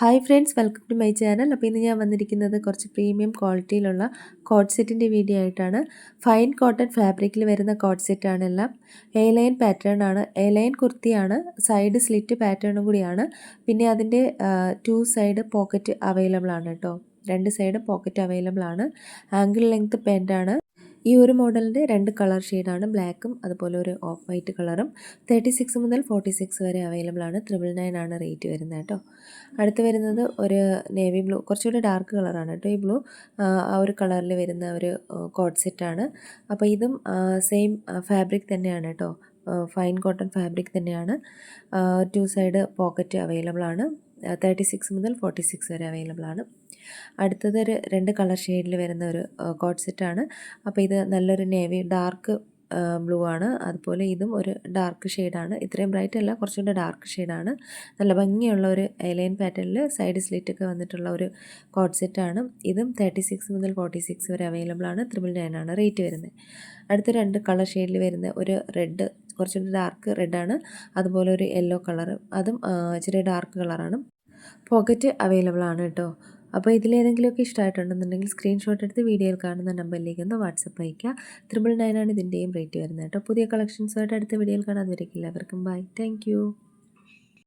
Hi friends welcome to my channel. അപ്പോൾ ഇന്ന് ഞാൻ വന്നിരിക്കുന്നത് കുറച്ച് പ്രീമിയം ക്വാളിറ്റിയിലുള്ള കോട്ട് സെറ്റിന്റെ വീഡിയോ ആയിട്ടാണ്. ഫൈൻ കോട്ടൺ ഫാബ്രിക്കിൽ വരുന്ന കോട്ട് സെറ്റാണ് എല്ലാം. എ ലൈൻ പാറ്റേൺ ആണ്. എ ലൈൻ കുർത്തിയാണ്. സൈഡ് സ്ലിറ്റ് പാറ്റേണും കൂടിയാണ്. പിന്നെ അതിന്റെ ടു സൈഡ് പോക്കറ്റ് അവൈലബിൾ ആണ് കേട്ടോ. രണ്ട് സൈഡ് പോക്കറ്റ് അവൈലബിൾ ആണ്. ആംഗിൾ ലെങ്ത് പെന്റാണ് ഈ ഒരു മോഡലിന്റെ രണ്ട് കളർ ഷെയ്ഡാണ് ബ്ലാക്കും അതുപോലെ ഒരു ഓഫ് വൈറ്റ് കളറും. തേർട്ടി സിക്സ് മുതൽ ഫോർട്ടി സിക്സ് വരെ അവൈലബിൾ ആണ് ത്രിബിൾ നയൻ ആണ് റേറ്റ് വരുന്നത് കേട്ടോ. അടുത്ത് വരുന്നത് ഒരു നേവി ബ്ലൂ കുറച്ചുകൂടി ഡാർക്ക് കളറാണ് കേട്ടോ ഈ ബ്ലൂ. ആ ഒരു കളറിൽ വരുന്ന ഒരു കോട്ട് സെറ്റാണ്. അപ്പോൾ ഇതും സെയിം ഫാബ്രിക് തന്നെയാണ് കേട്ടോ. ഫൈൻ കോട്ടൺ ഫാബ്രിക് തന്നെയാണ്. ടു സൈഡ് പോക്കറ്റ് അവൈലബിൾ ആണ് തേർട്ടി സിക്സ് മുതൽ ഫോർട്ടി സിക്സ് വരെ അവൈലബിൾ ആണ്. അടുത്തത് ഒരു രണ്ട് കളർ ഷെയ്ഡിൽ വരുന്ന ഒരു കോഡ് സെറ്റ് ആണ്. അപ്പോൾ ഇത് നല്ലൊരു നേവി ഡാർക്ക് ബ്ലൂ ആണ്. അതുപോലെ ഇതും ഒരു ഡാർക്ക് ഷെയ്ഡാണ് ഇത്രയും ബ്രൈറ്റ് അല്ല കുറച്ചുകൂടെ ഡാർക്ക് ഷെയ്ഡാണ് നല്ല ഭംഗിയുള്ള ഒരു എലൈൻ പാറ്റേണിൽ സൈഡ് സ്ലിറ്റൊക്കെ വന്നിട്ടുള്ള ഒരു കോട്ട് സെറ്റാണ് ഇതും തേർട്ടി സിക്സ് മുതൽ ഫോർട്ടി സിക്സ് വരെ അവൈലബിൾ ആണ്. ത്രിബിൾ നയൻ ആണ് റേറ്റ് വരുന്നത് അടുത്ത രണ്ട് കളർ ഷെയ്ഡിൽ വരുന്ന ഒരു റെഡ് കുറച്ചുകൂടി ഡാർക്ക് റെഡാണ് അതുപോലെ ഒരു യെല്ലോ കളർ അതും ചെറിയ ഡാർക്ക് കളറാണ് പോക്കറ്റ് അവൈലബിൾ ആണ് കേട്ടോ. അപ്പോൾ ഇതിലേതെങ്കിലുമൊക്കെ ഇഷ്ടമായിട്ടുണ്ടെന്നുണ്ടെങ്കിൽ സ്ക്രീൻഷോട്ട് എടുത്ത് വീഡിയോയിൽ കാണുന്ന നമ്പറിലേക്ക് ഒന്ന് വാട്സപ്പ് അയയ്ക്കുക. ത്രിബിൾ നയനാണ് ഇതിന്റെയും റേറ്റ് വരുന്നത് കേട്ടോ. പുതിയ കളക്ഷൻസുമായിട്ട് അടുത്ത വീഡിയോയിൽ കാണാൻ വരയ്ക്കില്ല അവർക്കും ബൈ താങ്ക്